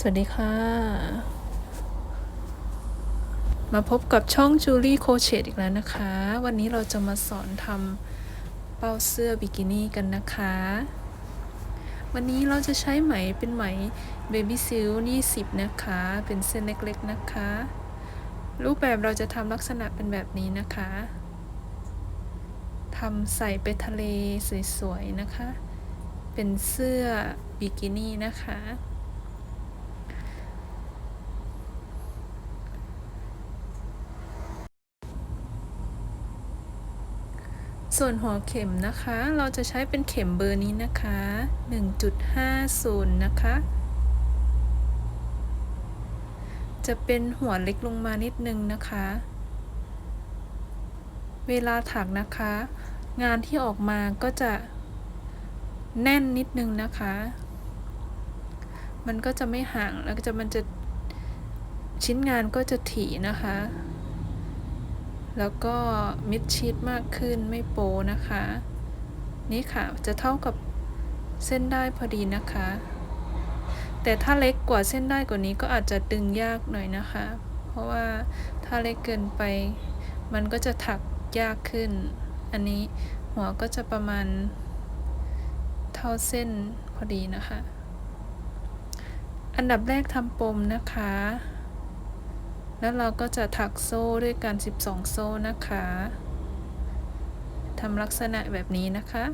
สวัสดีค่ะ มาพบกับช่องจูลี่โคเชตอีกแล้วนะคะ วันนี้เราจะมาสอนทำเป้าเสื้อบิกินี่กันนะคะ วันนี้เราจะใช้ไหมเป็นไหม Baby Silk 20 นะคะ เป็นเส้นเล็กๆนะคะ รูปแบบเราจะทำลักษณะเป็นแบบนี้นะคะทำใส่ไปทะเลสวยๆนะคะ เป็นเสื้อบิกินี่นะคะ ส่วนหัวเข็มนะคะ เราจะใช้เป็นเข็มเบอร์นี้นะคะ 1.50 นะคะ จะเป็นหัวเล็กลงมานิดนึงนะคะ เวลาถักนะคะ งานที่ออกมาก็จะแน่นนิดนึงนะคะ มันก็จะไม่ห่างแล้วก็จะมันจะชิ้นงานก็จะถี่นะคะ แล้วก็มิดชิดมากขึ้นไม่โปนะคะ นี่ค่ะจะเท่ากับเส้นได้พอดีนะคะ แต่ถ้าเล็กกว่าเส้นได้กว่านี้ก็อาจจะดึงยากหน่อยนะคะ เพราะว่าถ้าเล็กเกินไป มันก็จะถักยากขึ้น อันนี้หัวก็จะประมาณเท่าเส้นพอดีนะคะ อันดับแรกทำปมนะคะ แล้วเราก็จะถักโซ่ด้วยกัน 12 โซ่นะคะทำลักษณะแบบนี้นะคะ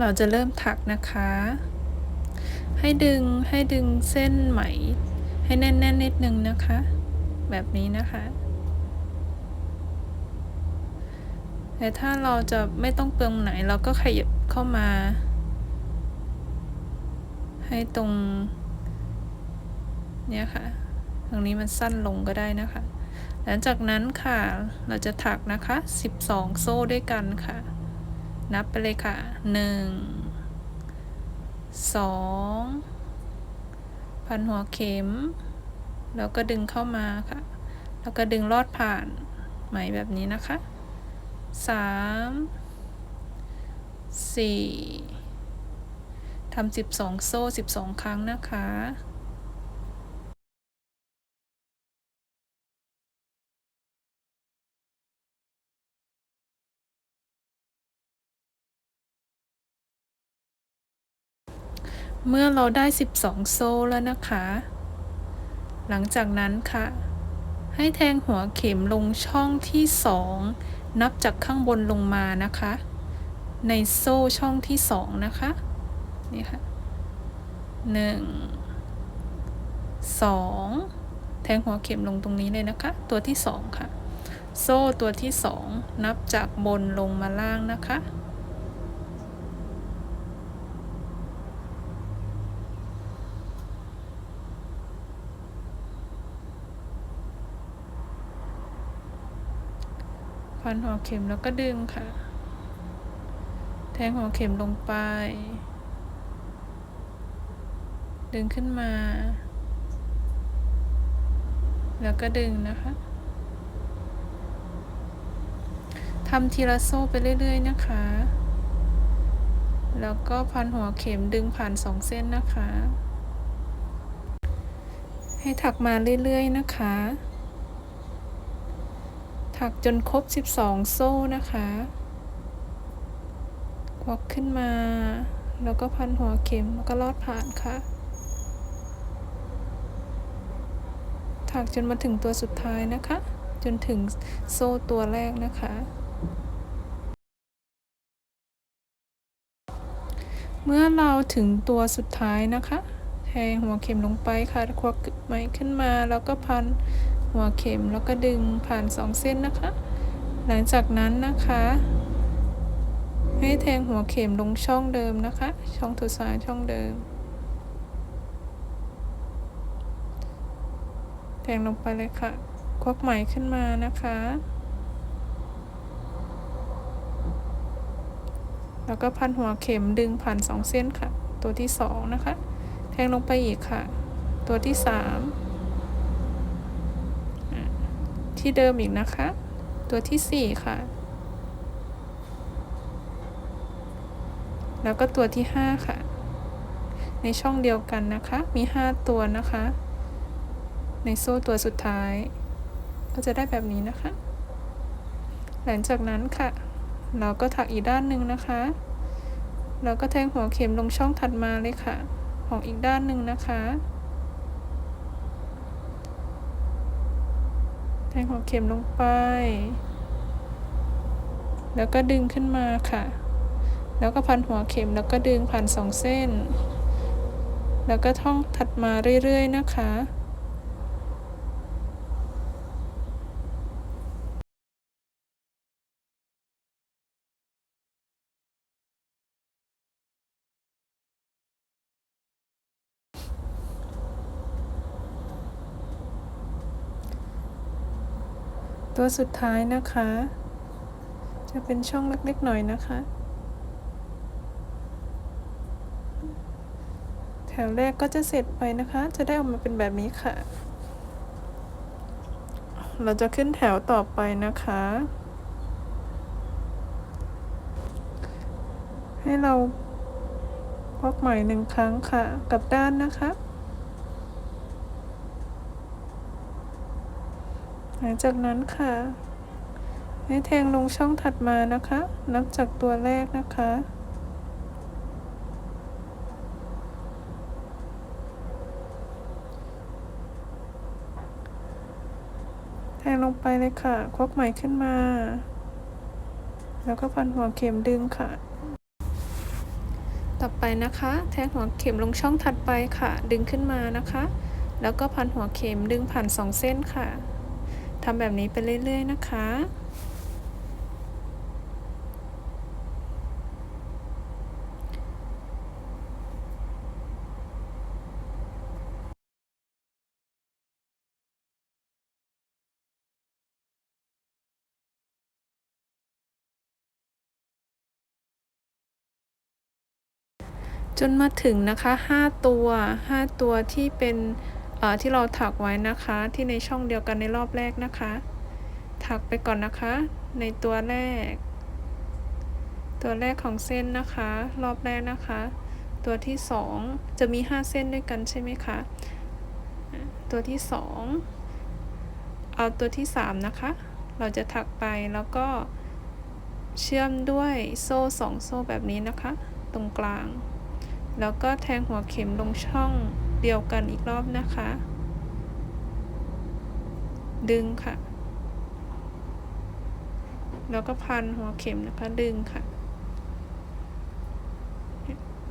เราจะเริ่มถักนะคะ ให้ดึงให้ดึงเส้นไหม ให้แน่นๆนนิดนึงนะคะ แบบนี้นะคะ แต่ถ้าเราจะไม่ต้องเปลืองไหนเราก็ขยับเข้ามา ให้ตรง เนี่ยค่ะ ตรงนี้มันสั้นลงก็ได้นะคะ หลังจากนั้นค่ะเราจะถักนะคะ 12 โซ่ด้วยกันค่ะ นับไปเลยค่ะ 1 2 พันหัวเข็ม แล้วก็ดึงเข้ามาค่ะ แล้วก็ดึงลอดผ่านไหมแบบนี้นะคะ 3 4 ทำสิบสองโซ่สิบสองครั้งนะคะเมื่อเราได้ 12 โซ่แล้วนะคะ หลังจากนั้นค่ะ ให้แทงหัวเข็มลงช่องที่ 2 นับจากข้างบนลงมานะคะ ในโซ่ช่องที่ 2 นะคะ นี่ค่ะหนึ่งสองแทงหัวเข็มลงตรงนี้เลยนะคะ ตัวที่สองค่ะ โซ่ตัวที่สองนับจากบนลงมาล่างนะคะพันหัวเข็มแล้วก็ดึงค่ะ แทงหัวเข็มลงไป ดึงขึ้นมา แล้วก็ดึงนะคะทำทีละโซ่ไปเรื่อย ๆ นะคะ แล้วก็พันหัวเข็มดึงผ่านสองเส้นนะคะ ให้ถักมาเรื่อย ๆ นะคะ ถักจนครบ 12 โซ่นะคะควักขึ้นมา แล้วก็พันหัวเข็มแล้วก็ลอดผ่านค่ะ ถักจนมาถึงตัวสุดท้ายนะคะ จนถึงโซ่ตัวแรกนะคะ เมื่อเราถึงตัวสุดท้ายนะคะแทงหัวเข็มลงไปค่ะควักไหมขึ้นมาแล้วก็พันหัวเข็มแล้วก็ดึงผ่านสองเส้นนะคะ หลังจากนั้นนะคะให้แทงหัวเข็มลงช่องเดิมนะคะ ช่องตัวซ้ายช่องเดิม ทงลงไปเลยค่ะ ควักไหมขึ้นมานะคะ แล้วก็พันหัวเข็มดึงผ่านสองเส้นค่ะ ตัวที่สองนะคะ แทงลงไปอีกค่ะ ตัวที่สามที่เดิมอีกนะคะ ตัวที่สี่ค่ะ แล้วก็ตัวที่ห้าค่ะ ในช่องเดียวกันนะคะ มีห้าตัวนะคะ ในโซ่ตัวสุดท้าย ก็จะได้แบบนี้นะคะ หลังจากนั้นค่ะ เราก็ถักอีกด้านหนึ่งนะคะ เราก็แทงหัวเข็มลงช่องถัดมาเลยค่ะ ของอีกด้านหนึ่งนะคะ แทงหัวเข็มลงไป แล้วก็ดึงขึ้นมาค่ะ แล้วก็พันหัวเข็มแล้วก็ดึงผ่านสองเส้น แล้วก็ท่องถัดมาเรื่อยๆนะคะ ตัวสุดท้ายนะคะ จะเป็นช่องเล็กๆหน่อยนะคะ แถวแรกก็จะเสร็จไปนะคะ จะได้ออกมาเป็นแบบนี้ค่ะ เราจะขึ้นแถวต่อไปนะคะ ให้เราพกใหม่หนึ่งครั้งค่ะ กับด้านนะคะ หลังจากนั้นค่ะ ให้แทงลงช่องถัดมานะคะ นับจากตัวแรกนะคะแทงลงไปเลยค่ะ ควักไหมขึ้นมา แล้วก็พันหัวเข็มดึงค่ะ ต่อไปนะคะ แทงหัวเข็มลงช่องถัดไปค่ะ ดึงขึ้นมานะคะ แล้วก็พันหัวเข็มดึงผ่านสองเส้นค่ะ ทำแบบนี้ไปเรื่อย ๆ นะคะ จนมาถึงนะคะ 5 ตัว 5 ตัวที่เป็น ที่เราถักไว้นะคะที่ในช่องเดียวกันในรอบแรกนะคะ ถักไปก่อนนะคะ ในตัวแรก ตัวแรกของเส้นนะคะ รอบแรกนะคะ ตัวที่2จะมี5เส้นด้วยกันใช่ไหมคะตัวที่2เอาตัวที่3นะคะ เราจะถักไปแล้วก็เชื่อมด้วยโซ่2โซ่แบบนี้นะคะ ตรงกลาง แล้วก็แทงหัวเข็มลงช่อง เดียวกันอีกรอบนะคะ ดึงค่ะ แล้วก็พันหัวเข็มนะคะ ดึงค่ะ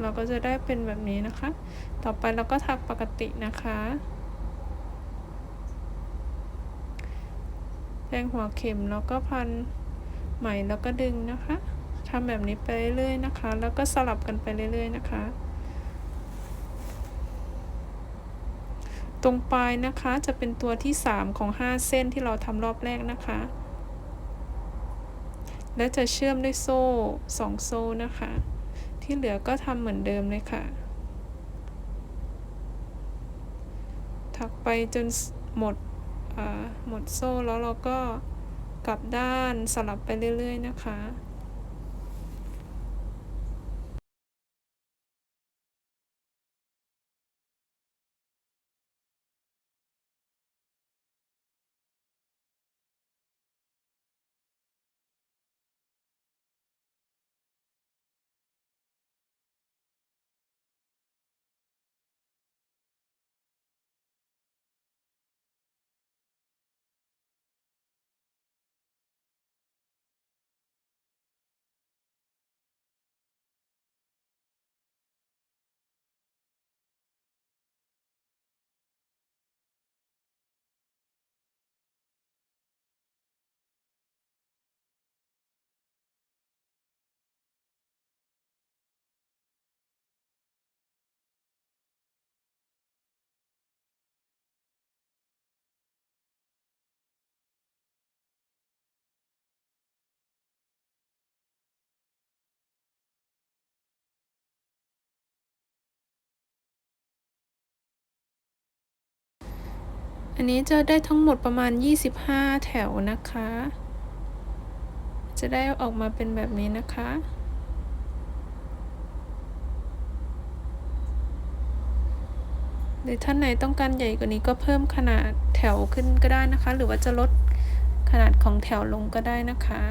เราก็จะได้เป็นแบบนี้นะคะ ต่อไปเราก็ถักปกตินะคะแทงหัวเข็มแล้วก็พันไหมแล้วก็ดึงนะคะทำแบบนี้ไปเรื่อยๆนะคะ แล้วก็สลับกันไปเรื่อยๆนะคะ ตรงปลายนะคะจะเป็นตัวที่ 3 ของ 5 เส้นที่เราทำรอบแรกนะคะ และจะเชื่อมด้วยโซ่ 2 โซ่นะคะ ที่เหลือก็ทำเหมือนเดิมเลยค่ะ ถักไปจนหมดหมดโซ่แล้วเราก็กลับด้านสลับไปเรื่อย ๆ นะคะ อันนี้จะได้ทั้งหมดประมาณ 25 แถวนะคะ จะได้ออกมาเป็นแบบนี้นะคะหรือท่านไหนต้องการใหญ่กว่านี้ก็เพิ่มขนาดแถวขึ้นก็ได้นะคะ หรือว่าจะลดขนาดของแถวลงก็ได้นะคะ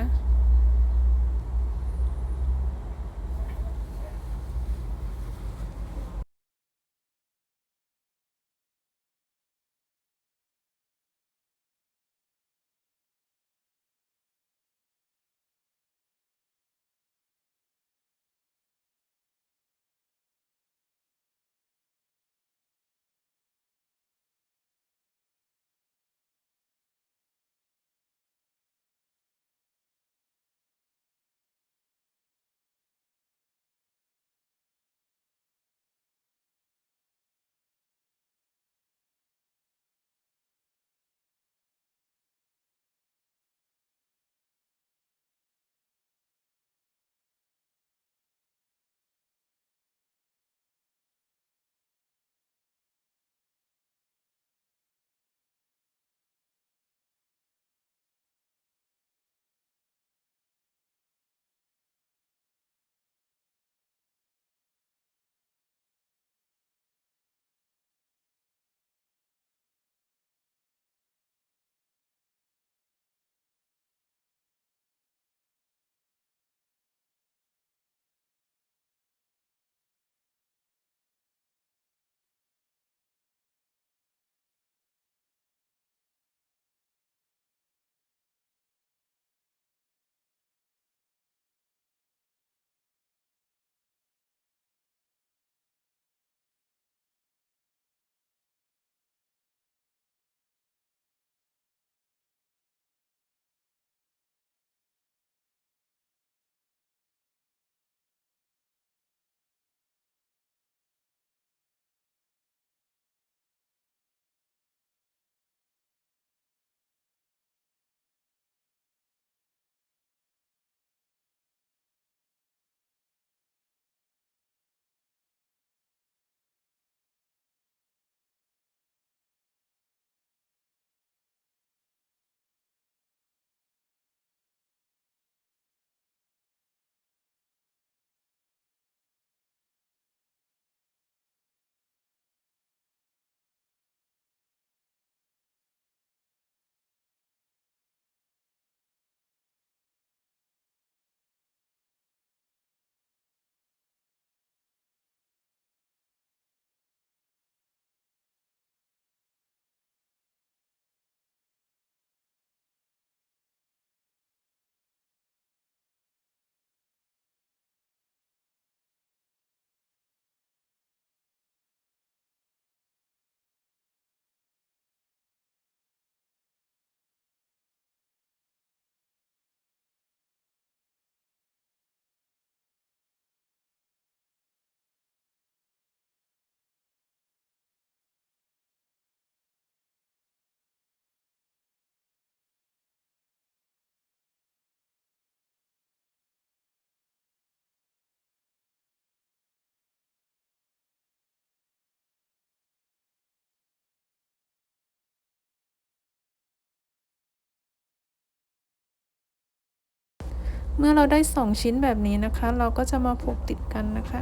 เมื่อเราได้สองชิ้นแบบนี้นะคะ เราก็จะมาผูกติดกันนะคะ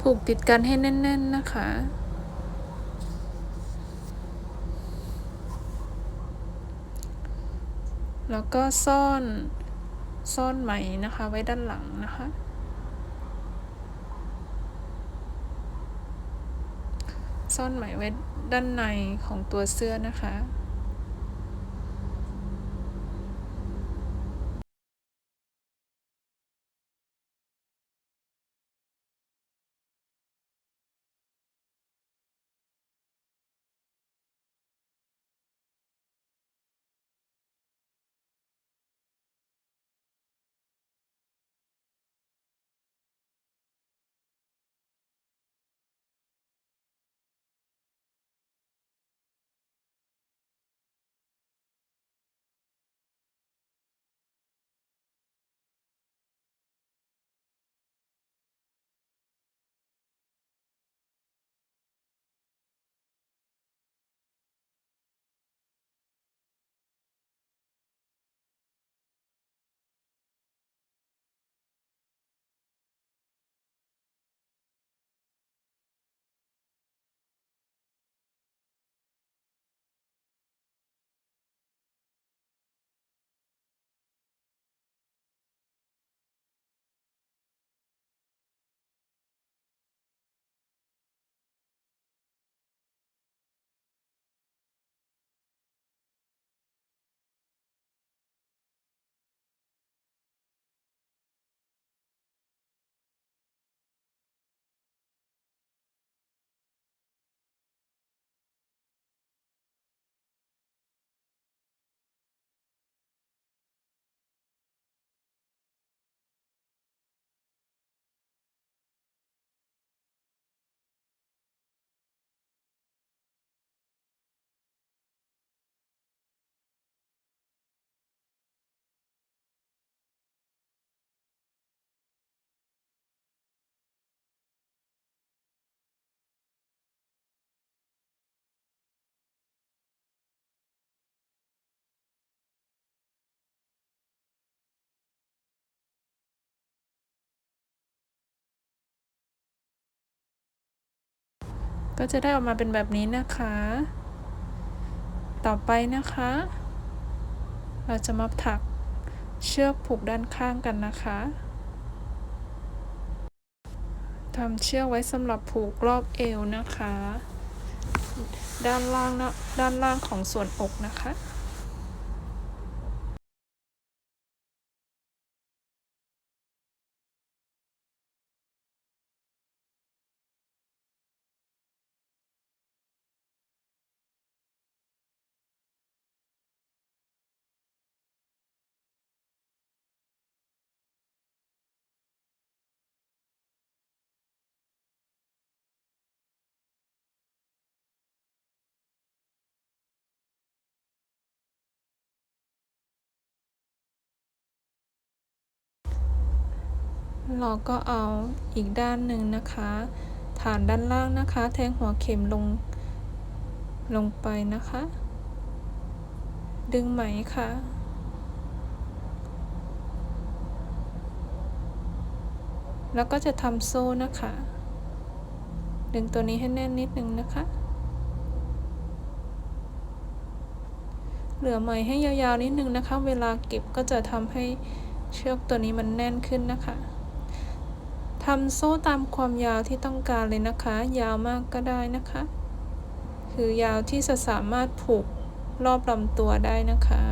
ผูกติดกันให้แน่น ๆนะคะ แล้วก็ซ่อนซ่อนไหมนะคะ ไว้ด้านหลังนะคะ ซ่อนไหมไว้ด้านในของตัวเสื้อนะคะ ก็จะได้ออกมาเป็นแบบนี้นะคะ ต่อไปนะคะ เราจะมาถักเชือกผูกด้านข้างกันนะคะทำเชือกไว้สำหรับผูกรอบเอวนะคะ ด้านล่างนะด้านล่างของส่วนอกนะคะ เราก็เอาอีกด้านหนึ่งนะคะ ฐานด้านล่างนะคะ แทงหัวเข็มลง ลงไปนะคะ ดึงไหมค่ะแล้วก็จะทำโซ่นะคะ ดึงตัวนี้ให้แน่นนิดนึงนะคะ เหลือไหมให้ยาวๆนิดนึงนะคะ เวลาเก็บก็จะทำให้เชือกตัวนี้มันแน่นขึ้นนะคะ ทำโซ่ตามความยาวที่ต้องการเลยนะคะ ยาวมากก็ได้นะคะ คือยาวที่จะสามารถผูกรอบลำตัวได้นะคะ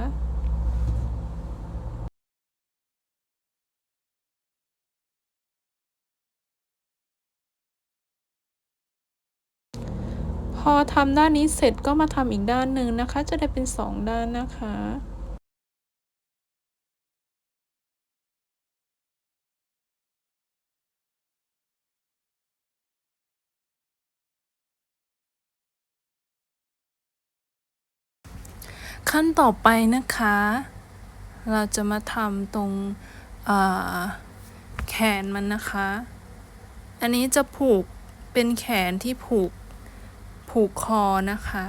พอทำด้านนี้เสร็จก็มาทำอีกด้านหนึ่งนะคะ จะได้เป็นสองด้านนะคะ ขั้นต่อไปนะคะ เราจะมาทำตรงแขนมันนะคะ อันนี้จะผูกเป็นแขนที่ผูกผูกคอนะคะ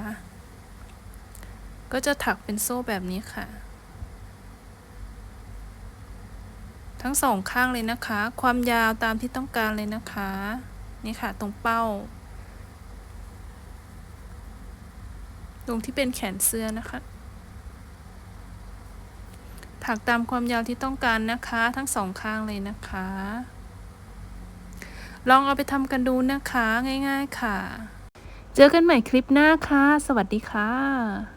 ก็จะถักเป็นโซ่แบบนี้ค่ะ ทั้งสองข้างเลยนะคะ ความยาวตามที่ต้องการเลยนะคะ นี่ค่ะตรงเป้าตรงที่เป็นแขนเสื้อนะคะ ถักตามความยาวที่ต้องการนะคะ ทั้งสองข้างเลยนะคะ ลองเอาไปทำกันดูนะคะ ง่าย ๆ ค่ะ เจอกันใหม่คลิปหน้าค่ะ สวัสดีค่ะ